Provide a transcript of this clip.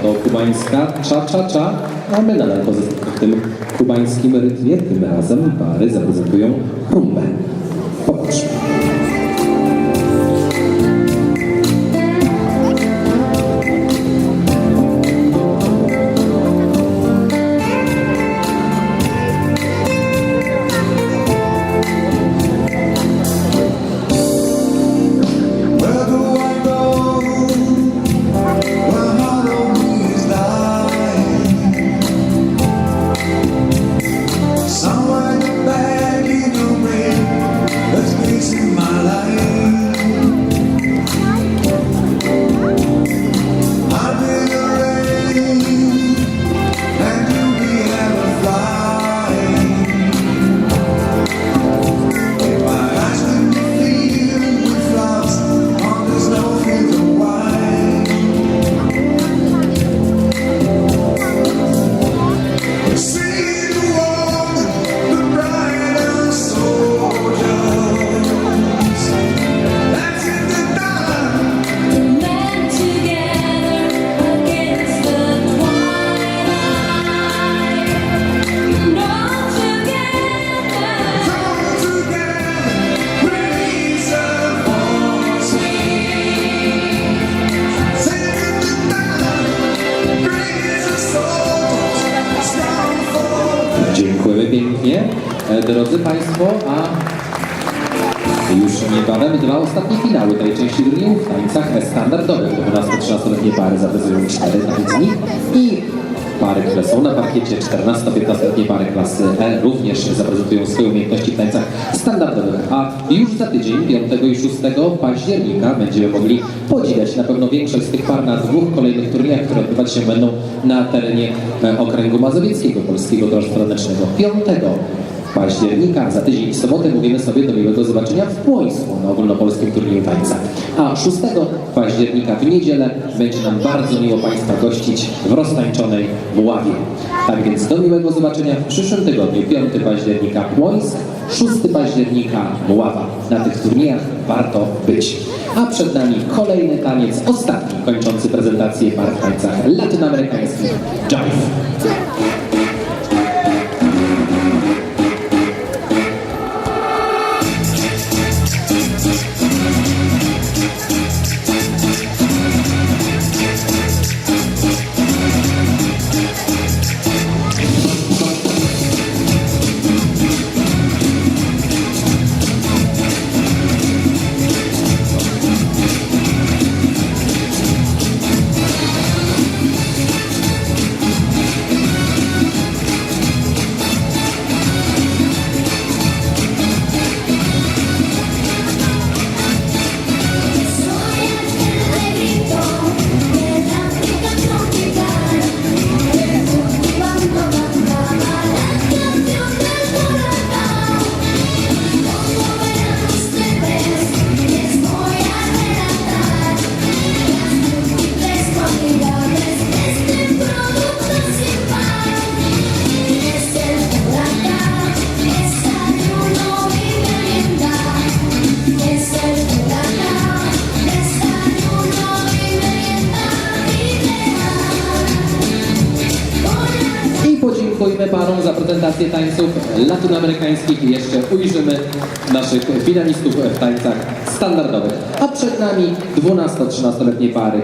Była to kubańska cza-cza-cza, a my nadal pozostamy w tym kubańskim rytmie. Tym razem pary zaprezentują rumbę. Popatrz. Pięknie. E, Drodzy Państwo, a już niebawem dwa ostatnie finały tej części turnieju w tańcach standardowych. 12-13-letnie pary zaprezentują cztery tańce i pary, które są na parkiecie, 14-15-letnie pary klasy E również zaprezentują swoje umiejętności. A już za tydzień, 5 i 6 października będziemy mogli podziwiać na pewno większość z tych par na dwóch kolejnych turniejach, które odbywać się będą na terenie e, okręgu mazowieckiego Polskiego Towarzystwa Tanecznego. 5 października, za tydzień w sobotę mówimy sobie do miłego zobaczenia w Płońsku na ogólnopolskim turnieju tańca. A 6 października w niedzielę będzie nam bardzo miło Państwa gościć w roztańczonej Mławie. Tak więc do miłego zobaczenia w przyszłym tygodniu, 5 października Płońsk, 6 października Mława. Na tych turniejach warto być. A przed nami kolejny taniec, ostatni, kończący prezentację par w tańcach latynoamerykańskich Jive. Podziękujmy parom za prezentację tańców latynoamerykańskich i jeszcze ujrzymy naszych finalistów w tańcach standardowych. A przed nami 12-13-letnie pary.